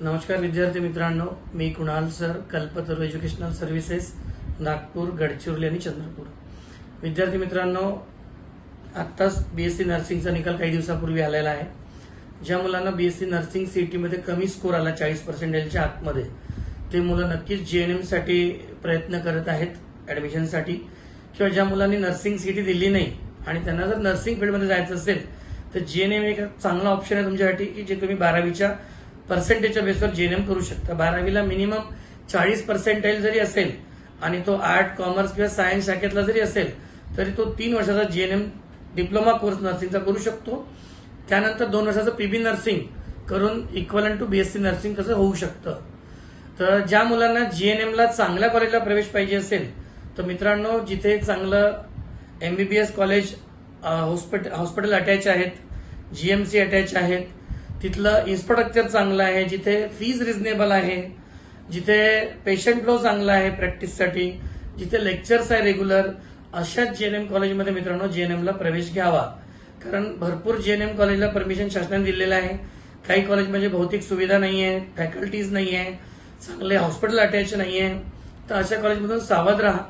नमस्कार विद्यार्थी मित्रांनो मी Kunal sir Kalpataru educational services Nagpur Gadchiroli आणि चंद्रपूर. विद्यार्थी मित्रांनो आत्ताच बीएससी नर्सिंगचा निकाल काही दिवसापूर्वी आलेला आहे. ज्या मुलांना बीएससी नर्सिंग सीईटीमध्ये कमी स्कोर आला चाळीस पर्सेंटेजच्या आतमध्ये ते मुलं नक्कीच जीएनएमसाठी प्रयत्न करत आहेत ऍडमिशनसाठी किंवा ज्या मुलांनी नर्सिंग सीईटी दिली नाही आणि त्यांना जर नर्सिंग फील्डमध्ये जायचं असेल तर जीएनएम एक चांगला ऑप्शन आहे तुमच्यासाठी की जे तुम्ही बारावीच्या पर्सेंटेजच्या बेसवर जेएनएम करू शकता. बारावीला मिनिमम चाळीस पर्सेंटेज जरी असेल आणि तो आर्ट कॉमर्स किंवा सायन्स शाखेतला जरी असेल तरी तो तीन वर्षाचा जीएनएम डिप्लोमा कोर्स नर्सिंगचा करू शकतो. त्यानंतर दोन वर्षाचं पीबी नर्सिंग करून इक्वलन टू बीएससी नर्सिंग कसं होऊ शकतं? तर ज्या मुलांना जीएनएमला चांगल्या कॉलेजला प्रवेश पाहिजे असेल तर मित्रांनो जिथे चांगलं MBBS college hospital hospital attach आहेत जीएमसी अटॅच आहेत तिथलं इन्फ्रास्ट्रक्चर चांगलं आहे जिथे फीज रिजनेबल आहे जिथे पेशंट फ्लो चांगला आहे प्रॅक्टिससाठी जिथे लेक्चर्स आहे रेग्युलर अशाच जेएनएम कॉलेजमध्ये मित्रांनो जेएनएमला प्रवेश घ्यावा. कारण भरपूर जेएनएम कॉलेजला परमिशन शासनाने दिलेलं आहे. काही कॉलेजमध्ये भौतिक सुविधा नाही आहे फॅकल्टीज नाही आहे चांगले हॉस्पिटल अटॅच नाही आहे तर अशा कॉलेजमधून सावध राहा.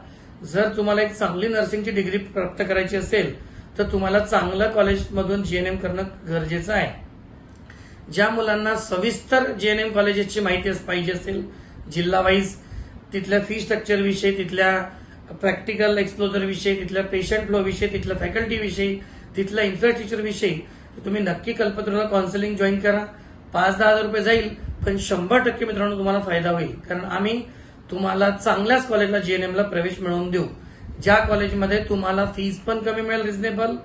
जर तुम्हाला एक चांगली नर्सिंगची डिग्री प्राप्त करायची असेल तर तुम्हाला चांगलं कॉलेजमधून जीएनएम करणं गरजेचं आहे. ज्या मुलांना सविस्तर जेएनएम कॉलेजेसची माहिती पाहिजे असेल जिल्हा वाईज तिथल्या फी स्ट्रक्चर विषयी तिथल्या प्रॅक्टिकल एक्सप्लोजर विषयी तिथल्या पेशंट फ्लो विषयी तिथल्या फॅकल्टी विषयी तिथल्या इन्फ्रास्ट्रक्चर विषयी तुम्ही नक्की कल्पतरूला काउन्सिलिंग जॉईन करा. पाच दहा हजार रुपये जाईल पण शंभर टक्के मित्रांनो तुम्हाला फायदा होईल. कारण आम्ही तुम्हाला चांगल्याच कॉलेजला जीएनएमला प्रवेश मिळवून देऊ. ज्या कॉलेजमध्ये तुम्हाला फीज पण कमी मिळेल रिझनेबल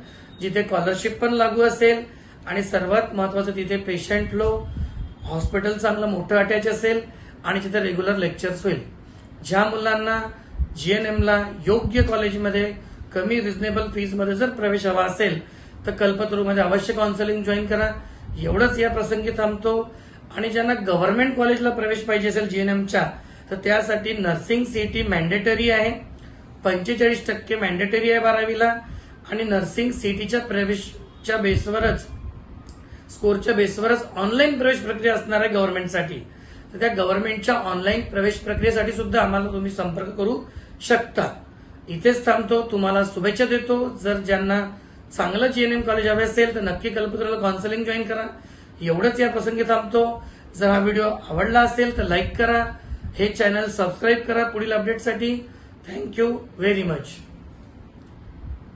जिथे स्कॉलरशिप पण लागू असेल आणि सर्वात महत्वाचं तिथे पेशंट लो हॉस्पिटल चांगलं मोठं अटॅच असेल आणि तिथे रेग्युलर लेक्चर्स होईल. ज्या मुलांना जीएनएमला योग्य कॉलेजमध्ये कमी रिझनेबल फीजमध्ये जर प्रवेश हवा असेल तर कल्पतरूमध्ये अवश्य काउन्सिलिंग जॉईन करा. एवढंच या प्रसंगी थांबतो. आणि ज्यांना गव्हर्नमेंट कॉलेजला प्रवेश पाहिजे असेल जीएनएमच्या तर त्यासाठी नर्सिंग सीटी मॅन्डेटरी आहे. पंचेचाळीस टक्के मॅन्डेटरी आहे बारावीला. आणि नर्सिंग सीटीच्या प्रवेशच्या बेसवरच स्कोरच्या बेसवरच ऑनलाईन प्रवेश प्रक्रिया असणार आहे गव्हर्नमेंटसाठी. तर त्या गव्हर्नमेंटच्या ऑनलाईन प्रवेश प्रक्रियेसाठी सुद्धा आम्हाला तुम्ही संपर्क करू शकता. इथेच थांबतो तुम्हाला शुभेच्छा देतो. जर ज्यांना चांगलं जीएनएम कॉलेज हवे असेल तर नक्की कल्पतरूला काउन्सिलिंग जॉईन करा. एवढंच या प्रसंगी थांबतो. जर हा व्हिडिओ आवडला असेल तर लाईक करा. हे चॅनल सबस्क्राईब करा पुढील अपडेटसाठी थँक्यू व्हेरी मच